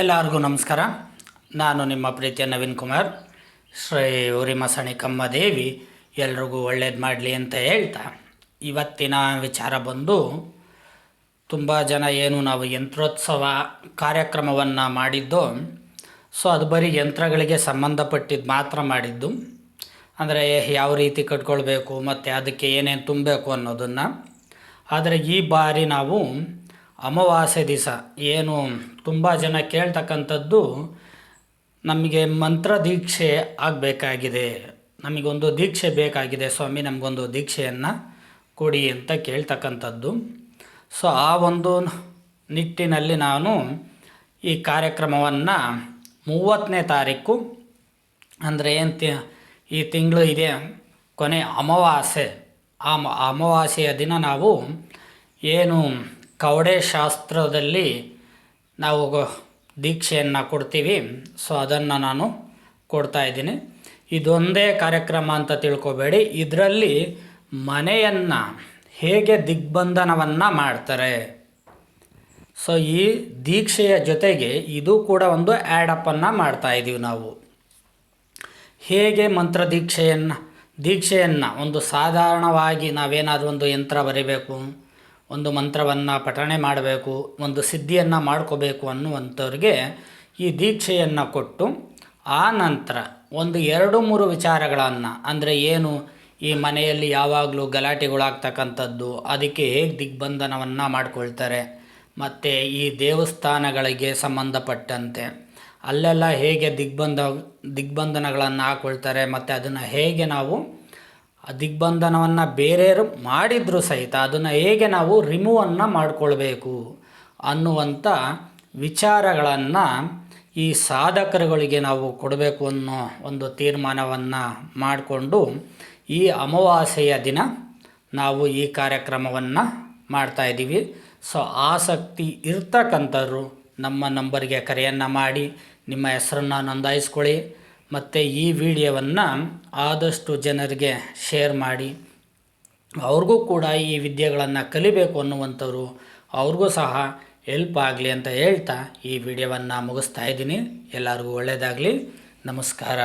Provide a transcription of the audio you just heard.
ಎಲ್ಲರಿಗೂ ನಮಸ್ಕಾರ. ನಾನು ನಿಮ್ಮ ಪ್ರೀತಿಯ ನವೀನ್ ಕುಮಾರ್. ಶ್ರೀ ಉರಿಮಸಣಿ ಕಮ್ಮದೇವಿ, ಎಲ್ರಿಗೂ ಒಳ್ಳೇದು ಮಾಡಲಿ ಅಂತ ಹೇಳ್ತಾ. ಇವತ್ತಿನ ವಿಚಾರ ಬಂದು, ತುಂಬ ಜನ ಏನು ನಾವು ಯಂತ್ರೋತ್ಸವ ಕಾರ್ಯಕ್ರಮವನ್ನು ಮಾಡಿದ್ದು, ಸೊ ಅದು ಬರೀ ಯಂತ್ರಗಳಿಗೆ ಸಂಬಂಧಪಟ್ಟಿದ್ದು ಮಾತ್ರ ಮಾಡಿದ್ದು. ಅಂದರೆ ಯಾವ ರೀತಿ ಕಟ್ಕೊಳ್ಬೇಕು, ಮತ್ತು ಅದಕ್ಕೆ ಏನೇನು ತುಂಬಬೇಕು ಅನ್ನೋದನ್ನು. ಆದರೆ ಈ ಬಾರಿ ನಾವು ಅಮಾವಾಸ್ಯೆ ದಿವಸ ಏನು ತುಂಬ ಜನ ಕೇಳ್ತಕ್ಕಂಥದ್ದು ನಮಗೆ ಮಂತ್ರ ದೀಕ್ಷೆ ಆಗಬೇಕಾಗಿದೆ. ನಮಗೊಂದು ದೀಕ್ಷೆ ಬೇಕಾಗಿದೆ ಸ್ವಾಮಿ, ನಮಗೊಂದು ದೀಕ್ಷೆಯನ್ನು ಕೊಡಿ ಅಂತ ಕೇಳ್ತಕ್ಕಂಥದ್ದು. ಸೊ, ಆ ಒಂದು ನಿಟ್ಟಿನಲ್ಲಿ ನಾನು ಈ ಕಾರ್ಯಕ್ರಮವನ್ನು ಮೂವತ್ತನೇ ತಾರೀಕು, ಅಂದರೆ ಏನು ಈ ತಿಂಗಳು ಇದೆ, ಕೊನೆ ಅಮಾವಾಸ್ಯೆ. ಆ ಅಮಾವಾಸ್ಯೆಯ ದಿನ ನಾವು ಏನು ಕವಡೆ ಶಾಸ್ತ್ರದಲ್ಲಿ ನಾವು ದೀಕ್ಷೆಯನ್ನು ಕೊಡ್ತೀವಿ. ಸೊ ಅದನ್ನು ನಾನು ಕೊಡ್ತಾ ಇದ್ದೀನಿ. ಇದೊಂದೇ ಕಾರ್ಯಕ್ರಮ ಅಂತ ತಿಳ್ಕೊಬೇಡಿ. ಇದರಲ್ಲಿ ಮನೆಯನ್ನು ಹೇಗೆ ದಿಗ್ಬಂಧನವನ್ನು ಮಾಡ್ತಾರೆ. ಸೊ ಈ ದೀಕ್ಷೆಯ ಜೊತೆಗೆ ಇದು ಕೂಡ ಒಂದು ಆ್ಯಡಪ್ಪನ್ನು ಮಾಡ್ತಾ ಇದ್ದೀವಿ ನಾವು. ಹೇಗೆ ಮಂತ್ರ ದೀಕ್ಷೆಯನ್ನು ದೀಕ್ಷೆಯನ್ನು ಒಂದು ಸಾಧಾರಣವಾಗಿ ನಾವೇನಾದರೂ ಒಂದು ಯಂತ್ರ ಬರಿಬೇಕು. ಒಂದು ಮಂತ್ರವನ್ನು ಪಠಣೆ ಮಾಡಬೇಕು, ಒಂದು ಸಿದ್ಧಿಯನ್ನು ಮಾಡ್ಕೋಬೇಕು ಅನ್ನುವಂಥವ್ರಿಗೆ ಈ ದೀಕ್ಷೆಯನ್ನು ಕೊಟ್ಟು ಆ ನಂತರ ಒಂದು ಎರಡು ಮೂರು ವಿಚಾರಗಳನ್ನು, ಅಂದರೆ ಏನು ಈ ಮನೆಯಲ್ಲಿ ಯಾವಾಗಲೂ ಗಲಾಟೆಗಳಾಗ್ತಕ್ಕಂಥದ್ದು, ಅದಕ್ಕೆ ಹೇಗೆ ದಿಗ್ಬಂಧನವನ್ನು ಮಾಡಿಕೊಳ್ತಾರೆ, ಮತ್ತು ಈ ದೇವಸ್ಥಾನಗಳಿಗೆ ಸಂಬಂಧಪಟ್ಟಂತೆ ಅಲ್ಲೆಲ್ಲ ಹೇಗೆ ದಿಗ್ಬಂಧ, ದಿಗ್ಬಂಧನಗಳನ್ನು ಹಾಕ್ಕೊಳ್ತಾರೆ ಮತ್ತು ಅದನ್ನು ಹೇಗೆ ನಾವು ದಿಗ್ಬಂಧನವನ್ನು ಬೇರೆಯವರು ಮಾಡಿದರೂ ಸಹಿತ ಅದನ್ನು ಹೇಗೆ ನಾವು ರಿಮೂವನ್ನು ಮಾಡಿಕೊಳ್ಬೇಕು ಅನ್ನುವಂಥ ವಿಚಾರಗಳನ್ನು ಈ ಸಾಧಕರುಗಳಿಗೆ ನಾವು ಕೊಡಬೇಕು ಅನ್ನೋ ಒಂದು ತೀರ್ಮಾನವನ್ನು ಮಾಡಿಕೊಂಡು ಈ ಅಮಾವಾಸ್ಯೆಯ ದಿನ ನಾವು ಈ ಕಾರ್ಯಕ್ರಮವನ್ನು ಮಾಡ್ತಾಯಿದ್ದೀವಿ ಸೊ ಆಸಕ್ತಿ ಇರ್ತಕ್ಕಂಥವ್ರು ನಮ್ಮ ನಂಬರ್ಗೆ ಕರೆಯನ್ನು ಮಾಡಿ, ನಿಮ್ಮ ಹೆಸರನ್ನು ನೋಂದಾಯಿಸ್ಕೊಳ್ಳಿ. ಮತ್ತು ಈ ವಿಡಿಯೋವನ್ನು ಆದಷ್ಟು ಜನರಿಗೆ ಶೇರ್ ಮಾಡಿ. ಅವ್ರಿಗೂ ಕೂಡ ಈ ವಿದ್ಯೆಗಳನ್ನು ಕಲಿಬೇಕು ಅನ್ನುವಂಥವ್ರು ಅವ್ರಿಗೂ ಸಹ ಹೆಲ್ಪ್ ಆಗಲಿ ಅಂತ ಹೇಳ್ತಾ ಈ ವಿಡಿಯೋವನ್ನು ಮುಗಿಸ್ತಾ ಇದ್ದೀನಿ. ಎಲ್ಲರಿಗೂ ಒಳ್ಳೆಯದಾಗಲಿ ನಮಸ್ಕಾರ.